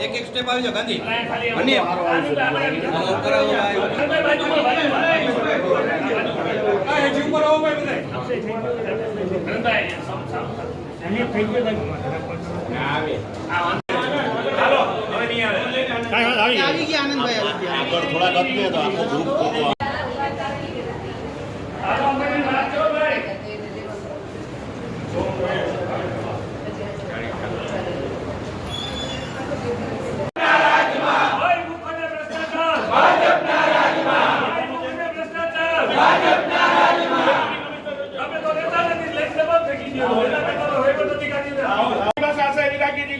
એક એક સ્ટેપ આવી જાવ ગાંધી. અને આવી. ગયા આનંદભાઈ આવી ગયા આગળ થોડા ગપ્યો તો આખો ગ્રુપ ફોટો અમારા કમિશનરને આ પત્ર કમિશનર સાહેબને લખ્યો છે અને આમાં સાહેબ હું એવું નથી માનતો અમે થઈ રહ્યો છે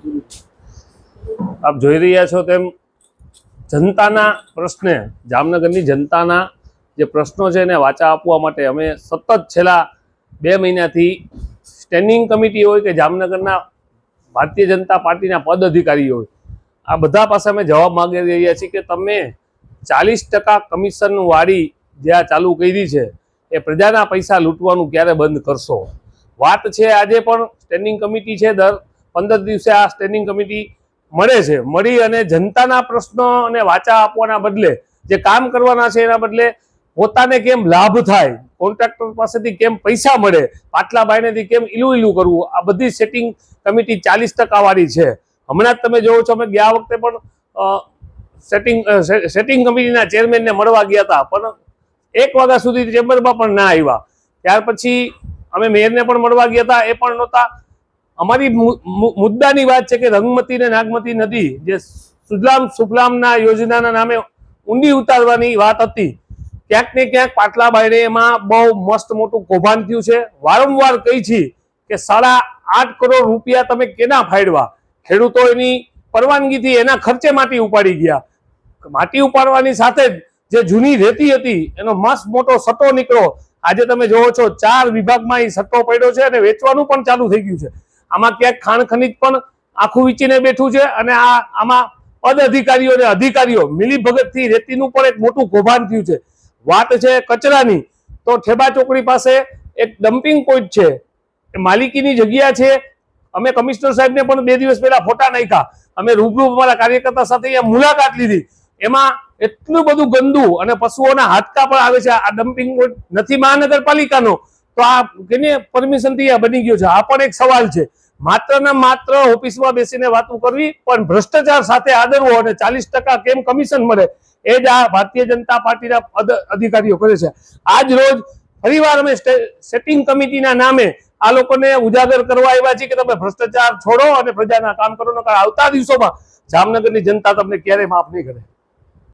આપ જોઈ રહ્યા છો તેમ જનતાના પ્રશ્ને, જામનગરની જનતાના જે પ્રશ્નો છે એને વાચા આપવા માટે અમે સતત છેલ્લા બે મહિનાથી સ્ટેન્ડિંગ કમિટી હોય કે જામનગરના ભારતીય જનતા પાર્ટીના પદ અધિકારી હોય, આ બધા પાસે અમે જવાબ માગી રહ્યા છીએ કે તમે ચાલીસ ટકા કમિશન વાળી જે આ ચાલુ કરી છે, એ પ્રજાના પૈસા લૂંટવાનું ક્યારે બંધ કરશો? વાત છે આજે પણ સ્ટેન્ડિંગ કમિટી છે દર પંદર દિવસે આ સ્ટેન્ડિંગ કમિટી મળે છે. મળી અને જનતાના પ્રશ્નો અને વાચા આપવાના બદલે, જે કામ કરવાના છે એના બદલે પોતાને કેમ લાભ થાય? કોન્ટ્રાક્ટર પાસેથી કેમ પૈસા મળે? પાટલા બાયનેથી કેમ ઈલું ઈલું કરવું? આ બધી સેટિંગ કમિટી ચાલીસ ટકાવાળી છે. હમણાં જ તમે જોવો છો, અમે ગયા વખતે પણ સેટિંગ સેટિંગ કમિટીના ચેરમેનને મળવા ગયા હતા. પણ એક વાગ્યા સુધી ચેમ્બરમાં પણ ના આવ્યા. ત્યાર પછી અમે મેયરને પણ મળવા ગયા હતા. એ પણ નહોતા. અમારી મુદ્દાની વાત છે કે રંગમતી ને નાગમતી નદી જે સુજલામ સુફલામના યોજનાના નામે ઊંડી ઉતારવાની વાત હતી. ક્યાંક ને ક્યાંક પાટલા બાયડે એમાં બહુ મસ્ત મોટું કૌભાંડ થયું છે. વારંવાર કહી છે કે સાડા આઠ કરોડ રૂપિયા તમે કેના ફાડવા ખેડૂતો એની પરવાનગીથી એના ખર્ચે માટી ઉપાડી ગયા. માટી ઉપાડવાની સાથે જ જે જૂની રેતી હતી, એનો મસ્ત મોટો સટ્ટો નીકળો આજે તમે જોવો છો, ચાર વિભાગમાં એ સટ્ટો પડ્યો છે અને વેચવાનું પણ ચાલુ થઈ ગયું છે. આમાં ક્યાંક ખાણ ખનીજ પણ આખું વીચીને બેઠું છે અને આ આમાં પદ અધિકારીઓ અને અધિકારીઓ મિલીભગતથી રેતીનું પણ એક મોટું કૌભાંડ થયું છે. વાત છે કચરાની. તો ઠેબા ચોકડી પાસે એક ડમ્પિંગ પોઈન્ટ છે. માલિકીની જગ્યા છે. અમે કમિશનર સાહેબને પણ બે દિવસ પહેલા ફોટા નાખ્યા. અમે રૂબરૂ અમારા કાર્યકર્તા સાથે અહીંયા મુલાકાત લીધી. એમાં એટલું બધું ગંદુ અને પશુઓના હાડકા પણ આવે છે. આ ડમ્પિંગ નથી મહાનગરપાલિકાનો. તો આ કેને પરમિશનથી આ બની ગયો છે? આ પણ એક સવાલ છે. માત્ર ને માત્ર ઓફિસમાં બેસીને વાતો કરવી, પણ ભ્રષ્ટાચાર સાથે આદરવો અને ચાલીસ કેમ કમિશન મળે, એ જ આ ભારતીય જનતા પાર્ટીના અધિકારીઓ કરે છે. આજ રોજ ફરીવાર અમે સેટિંગ કમિટીના નામે આ લોકોને ઉજાગર કરવા આવ્યા છે કે તમે ભ્રષ્ટાચાર છોડો અને પ્રજાના કામ કરો આવતા દિવસોમાં જામનગરની જનતા તમને ક્યારેય માફ નહીં કરે.